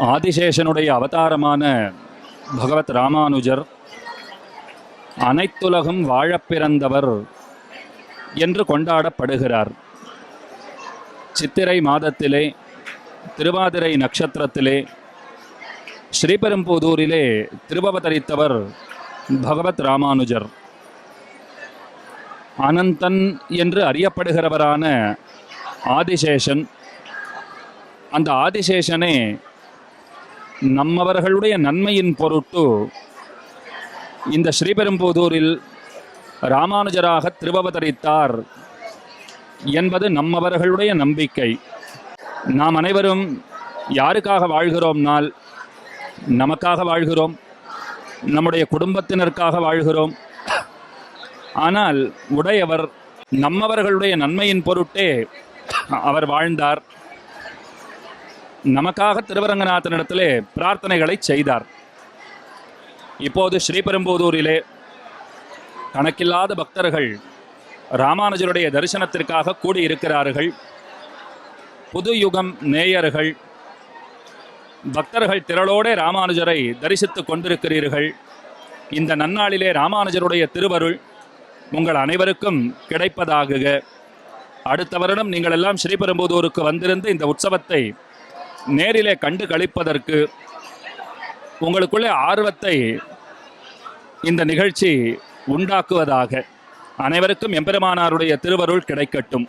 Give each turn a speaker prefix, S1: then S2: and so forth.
S1: ஆதிசேஷனுடைய அவதாரமான பகவத் ராமானுஜர் அனைத்துலகம் வாழப் பிறந்தவர் என்று கொண்டாடப்படுகிறார். சித்திரை மாதத்திலே திருவாதிரை நட்சத்திரத்திலே ஸ்ரீபெரும்புதூரிலே திருபவதரித்தவர் பகவத் ராமானுஜர். அனந்தன் என்று அறியப்படுகிறவரான ஆதிசேஷன் அந்த ஆதிசேஷனே நம்மவர்களுடைய நன்மையின் பொருட்டு இந்த ஸ்ரீபெரும்புதூரில் ராமானுஜராக திருபவதரித்தார் என்பது நம்மவர்களுடைய நம்பிக்கை. நாம் அனைவரும் யாருக்காக வாழ்கிறோம்னால் நமக்காக வாழ்கிறோம். நம்முடைய குடும்பத்தினருக்காக வாழ்கிறோம். ஆனால் உடையவர் நம்மவர்களுடைய நன்மையின் பொருட்டே அவர் வாழ்ந்தார். நமக்காக திருவரங்கநாதனிடத்திலே பிரார்த்தனைகளை செய்தார். இப்போது ஸ்ரீபெரும்புதூரிலே கணக்கில்லாத பக்தர்கள் ராமானுஜருடைய தரிசனத்திற்காக கூடியிருக்கிறார்கள். புது யுகம் நேயர்கள் பக்தர்கள் திரளோடே ராமானுஜரை தரிசித்துக் கொண்டிருக்கிறீர்கள். இந்த நன்னாளிலே ராமானுஜருடைய திருவருள் உங்கள் அனைவருக்கும் கிடைப்பதாகுக. அடுத்த வருடம் நீங்கள் எல்லாம் ஸ்ரீபெரும்புதூருக்கு வந்திருந்து இந்த உற்சவத்தை நேரிலே கண்டு கழிப்பதற்கு உங்களுக்குள்ளே ஆர்வத்தை இந்த நிகழ்ச்சி உண்டாக்குவதாக அனைவருக்கும் எம்பெருமானாருடைய திருவருள் கிடைக்கட்டும்.